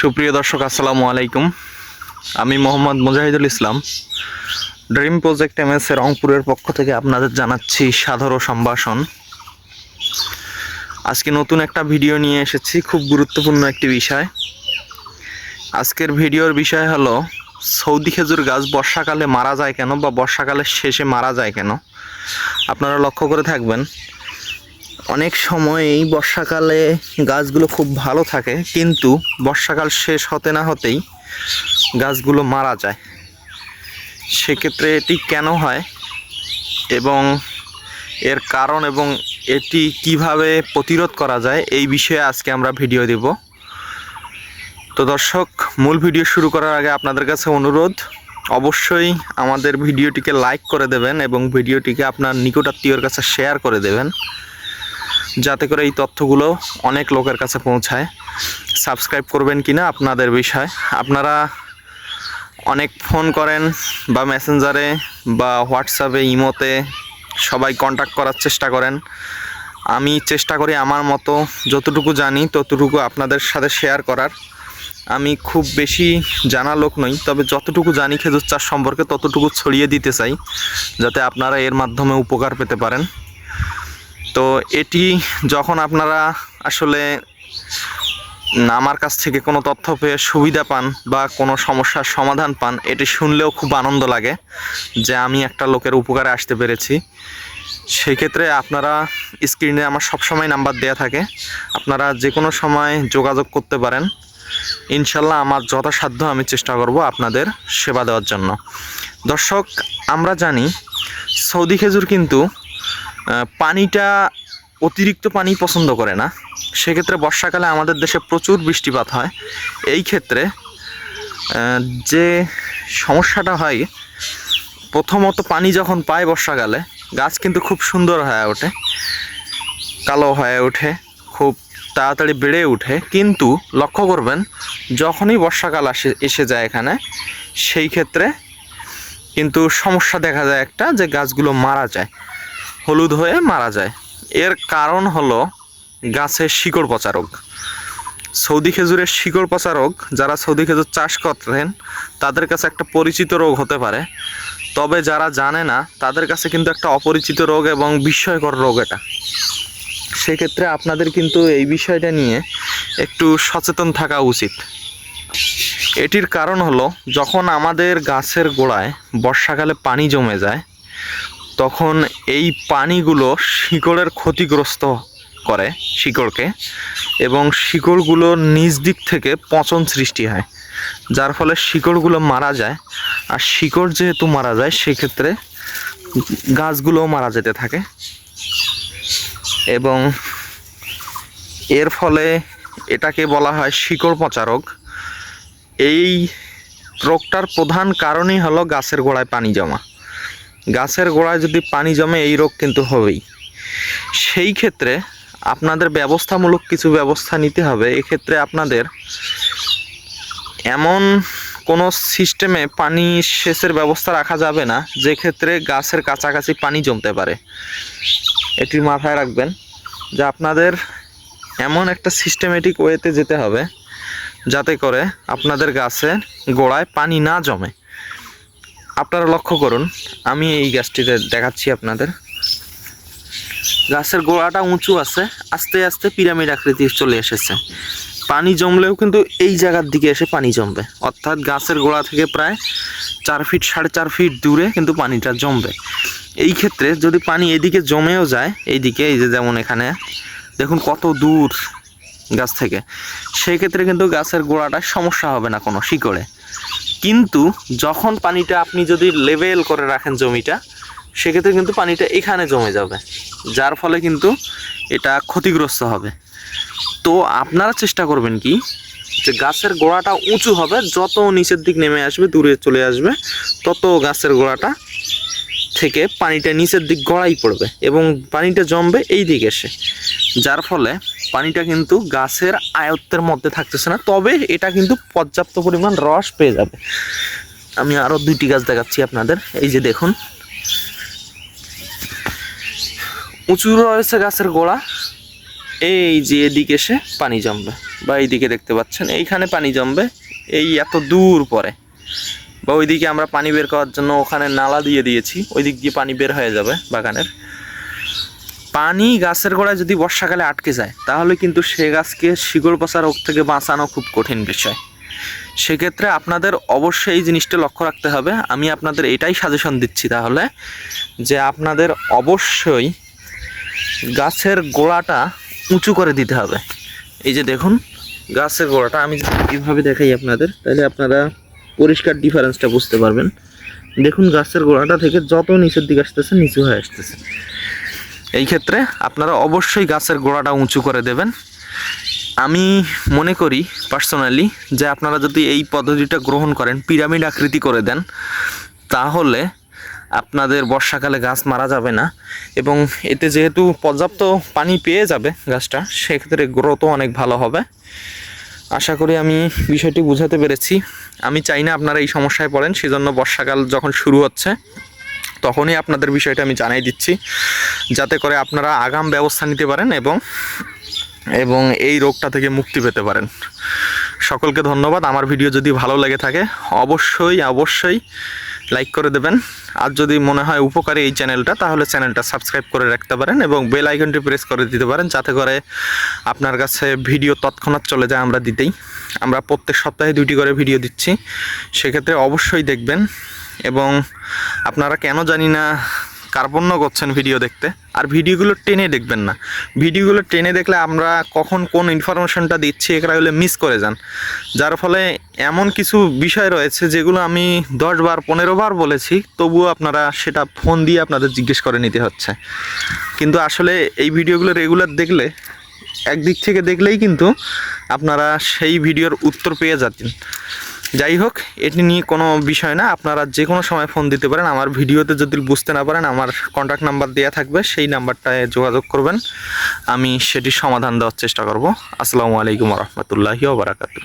সুপ্রিয় দর্শক, আসসালামু আলাইকুম। আমি Mohammad Mujahidul Islam. Dream project M S রংপুরের পক্ষ থেকে আপনাদের জানাচ্ছি সাদর ও সম্ভাষণ। আজকে নতুন একটা ভিডিও নিয়ে এসেছি, খুব গুরুত্বপূর্ণ একটি বিষয়। আজকের ভিডিওর বিষয় হলো, সৌদি খেজুর গাছ বর্ষাকালে মারা যায় কেন বা বর্ষাকালের শেষে মারা যায় কেন? আপনারা লক্ষ্য করে থাকবেন অনেক সময়ই বর্ষাকালে গাছগুলো খুব ভালো থাকে, কিন্তু বর্ষাকাল শেষ হতে না হতেই গাছগুলো মারা যায়। সেক্ষেত্রে এটি কেন হয় এবং এর কারণ এবং এটি কীভাবে প্রতিরোধ করা যায় এই বিষয়ে আজকে আমরা ভিডিও দেব। তো দর্শক, মূল ভিডিও শুরু করার আগে আপনাদের কাছে অনুরোধ, অবশ্যই আমাদের ভিডিওটিকে লাইক করে দেবেন এবং ভিডিওটিকে আপনার নিকটাত্মীয়র কাছে শেয়ার করে দেবেন। যাতে করে এই তথ্যগুলো অনেক লোকের কাছে পৌঁছায়। সাবস্ক্রাইব করবেন কি না আপনাদের বিষয়। আপনারা অনেক ফোন করেন বা মেসেঞ্জারে বা হোয়াটসঅ্যাপে, ইমোতে সবাই কন্ট্যাক্ট করার চেষ্টা করেন। আমি চেষ্টা করি আমার মতো যতটুকু জানি ততটুকু আপনাদের সাথে শেয়ার করার। আমি খুব বেশি জানা লোক নই, তবে যতটুকু জানি খেজুর চাষ সম্পর্কে ততটুকু ছড়িয়ে দিতে চাই, যাতে আপনারা এর মাধ্যমে উপকার পেতে পারেন। তো এটি যখন আপনারা আসলে আমার কাছ থেকে কোনো তথ্য পেয়ে সুবিধা পান বা কোনো সমস্যার সমাধান পান, এটি শুনলেও খুব আনন্দ লাগে যে আমি একটা লোকের উপকারে আসতে পেরেছি। সেক্ষেত্রে আপনারা স্ক্রিনে আমার সবসময় নাম্বার দেওয়া থাকে। আপনারা যে কোনো সময় যোগাযোগ করতে পারেন। ইনশাল্লাহ আমার যথাসাধ্য আমি চেষ্টা করব আপনাদের সেবা দেওয়ার জন্য। দর্শক, আমরা জানি সৌদি খেজুর কিন্তু পানিটা অতিরিক্ত পানি পছন্দ করে না। সেক্ষেত্রে বর্ষাকালে আমাদের দেশে প্রচুর বৃষ্টিপাত হয়। এই ক্ষেত্রে যে সমস্যাটা হয়, প্রথমত পানি যখন পায় বর্ষাকালে, গাছ কিন্তু খুব সুন্দর হয়ে ওঠে, কালো হয়ে ওঠে, খুব তাড়াতাড়ি বেড়ে ওঠে। কিন্তু লক্ষ্য করবেন, যখনই বর্ষাকাল আসে, এসে যায় এখানে, সেই ক্ষেত্রে কিন্তু সমস্যা দেখা যায় একটা যে গাছগুলো মারা যায়। হলুদ হয়ে মারা যায়। এর কারণ হলো গাছের শিকড় পচা রোগ সৌদি খেজুরের শিকড় পচা রোগ যারা সৌদি খেজুর চাষ করেন, তাদের কাছে একটা পরিচিত রোগ হতে পারে। তবে যারা জানে না, তাদের কাছে কিন্তু একটা অপরিচিত রোগ এবং বিস্ময়কর রোগ এটা। সেক্ষেত্রে আপনাদের কিন্তু এই বিষয়টা নিয়ে একটু সচেতন থাকা উচিত। এটির কারণ হলো, যখন আমাদের গাছের গোড়ায় বর্ষাকালে পানি জমে যায় তখন এই পানিগুলো শিকড়ের ক্ষতিগ্রস্ত করে শিকড়কে এবং শিকড়গুলো নিজ দিক থেকে পচন সৃষ্টি হয়, যার ফলে শিকড়গুলো মারা যায়। আর শিকড় যেহেতু মারা যায়, সেক্ষেত্রে গাছগুলোও মারা যেতে থাকে। এবং এর ফলে এটাকে বলা হয় শিকড় পচা রোগ। এই রোগটার প্রধান কারণই হলো গাছের গোড়ায় পানি জমা। গাছের গোড়ায় যদি পানি জমে এই রোগ কিন্তু হবেই। সেই ক্ষেত্রে আপনাদের ব্যবস্থামূলক কিছু ব্যবস্থা নিতে হবে। এক্ষেত্রে আপনাদের এমন কোনো সিস্টেমে পানি সেচের ব্যবস্থা রাখা যাবে না যে ক্ষেত্রে গাছের কাছাকাছি পানি জমতে পারে। এটি মাথায় রাখবেন যে আপনাদের এমন একটা সিস্টেমেটিক ওয়েতে যেতে হবে, যাতে করে আপনাদের গাছের গোড়ায় পানি না জমে। আপনারা লক্ষ্য করুন, আমি এই গাছটিতে দেখাচ্ছি আপনাদের। গাছের গোড়াটা উঁচু আছে, আস্তে আস্তে পিরামিড আকৃতি চলে এসেছে। পানি জমলেও কিন্তু এই জায়গার দিকে এসে পানি জমবে। অর্থাৎ গাছের গোড়া থেকে প্রায় চার ফিট, সাড়ে চার ফিট দূরে কিন্তু পানিটা জমবে। এই ক্ষেত্রে যদি পানি এদিকে জমেও যায়, এইদিকে এই যে যেমন এখানে, দেখুন কত দূর গাছ থেকে। সেক্ষেত্রে কিন্তু গাছের গোড়াটা সমস্যা হবে না কোনো শিকড়ে। কিন্তু যখন পানিটা আপনি যদি লেভেল করে রাখেন জমিটা, সেক্ষেত্রে কিন্তু পানিটা এখানে জমে যাবে, যার ফলে কিন্তু এটা ক্ষতিগ্রস্ত হবে। তো আপনারা চেষ্টা করবেন কি, যে গাছের গোড়াটা উঁচু হবে, যত নিচের দিক নেমে আসবে, দূরে চলে আসবে, তত গাছের গোড়াটা থেকে পানিটা নিচের দিক গড়াই পড়বে এবং পানিটা জমবে এই দিক এসে। যার ফলে পানিটা কিন্তু গাছের আয়ত্তের মধ্যে থাকতেছে না, তবে এটা কিন্তু পর্যাপ্ত পরিমাণ রস পেয়ে যাবে। আমি আরও দুইটি গাছ দেখাচ্ছি আপনাদের, এই যে দেখুন। উঁচু রয়েছে গাছের গোড়া, এই যে এদিকে এসে পানি জমবে, বা এইদিকে দেখতে পাচ্ছেন, এইখানে পানি জমবে, এই এত দূর পরে। বা ওইদিকে আমরা পানি বের করার জন্য ওখানে নালা দিয়ে দিয়েছি ওই দিক দিয়ে পানি বের হয়ে যাবে বাগানের। পানি গাছের গোড়ায় যদি বর্ষাকালে আটকে যায়, তাহলে কিন্তু সে গাছকে শিকড় পচা রোগ থেকে বাঁচানো খুব কঠিন বিষয়। সেক্ষেত্রে আপনাদের অবশ্যই এই জিনিসটা লক্ষ্য রাখতে হবে। আমি আপনাদের এটাই সাজেশন দিচ্ছি তাহলে, যে আপনাদের অবশ্যই গাছের গোড়াটা উঁচু করে দিতে হবে। এই যে দেখুন, গাছের গোড়াটা, আমি যদি এইভাবে দেখাই আপনাদের, তাহলে আপনারা পরিষ্কার ডিফারেন্সটা বুঝতে পারবেন। দেখুন, গাছের গোড়াটা থেকে যত নিচের দিকে আসতেছে, নিচু হয়ে আসতেছে। এই ক্ষেত্রে আপনারা অবশ্যই গাছের গোড়াটা উঁচু করে দেবেন। আমি মনে করি পার্সোনালি যে আপনারা যদি এই পদ্ধতিটা গ্রহণ করেন, পিরামিড আকৃতি করে দেন, তাহলে আপনাদের বর্ষাকালে গাছ মারা যাবে না এবং এতে যেহেতু পর্যাপ্ত পানি পেয়ে যাবে গাছটা, সেক্ষেত্রে গ্রোথও অনেক ভালো হবে। আশা করি আমি বিষয়টি বুঝাতে পেরেছি। আমি চাই না আপনারা এই সমস্যায় পড়েন, সেজন্য বর্ষাকাল যখন শুরু হচ্ছে তখনই আপনাদের বিষয়টা আমি জানাই দিচ্ছি, যাতে করে আপনারা আগাম ব্যবস্থা নিতে পারেন এবং এবং এই রোগটা থেকে মুক্তি পেতে পারেন। সকলকে ধন্যবাদ। আমার ভিডিও যদি ভালো লেগে থাকে, অবশ্যই অবশ্যই লাইক করে দেবেন। আর যদি মনে হয় উপকারী এই চ্যানেলটা, তাহলে চ্যানেলটা সাবস্ক্রাইব করে রাখতে পারেন এবং বেল আইকনটি প্রেস করে দিতে পারেন, যাতে করে আপনার কাছে ভিডিও তৎক্ষণাৎ চলে যায় আমরা দিতেই। আমরা প্রত্যেক সপ্তাহে দুইটি করে ভিডিও দিচ্ছি। সেক্ষেত্রে অবশ্যই দেখবেন। এবং আপনারা কেন জানি না কার্পণ্য করছেন ভিডিও দেখতে। আর ভিডিওগুলো টেনে দেখবেন না। ভিডিওগুলো টেনে দেখলে আমরা কখন কোন ইনফরমেশনটা দিচ্ছি এগুলো হলে মিস করে যান। যার ফলে এমন কিছু বিষয় রয়েছে যেগুলো আমি দশ বার, পনেরো বার বলেছি, তবুও আপনারা সেটা ফোন দিয়ে আপনাদের জিজ্ঞেস করে নিতে হচ্ছে। কিন্তু আসলে এই ভিডিওগুলো রেগুলার দেখলে, একদিক থেকে দেখলেই কিন্তু আপনারা সেই ভিডিওর উত্তর পেয়ে যাচ্ছেন। যাই হোক এটি নিয়ে কোনো বিষয় না। আপনারা যে কোনো সময় ফোন দিতে পারেন। আমার ভিডিওতে যদি বুঝতে না পারেন, আমার কন্ট্যাক্ট নাম্বার দেওয়া থাকবে, সেই নাম্বারটায় যোগাযোগ করবেন। আমি সেটির সমাধান দেওয়ার চেষ্টা করব। আসসালামু আলাইকুম রহমতুল্লাহি ওবরাকাতুহ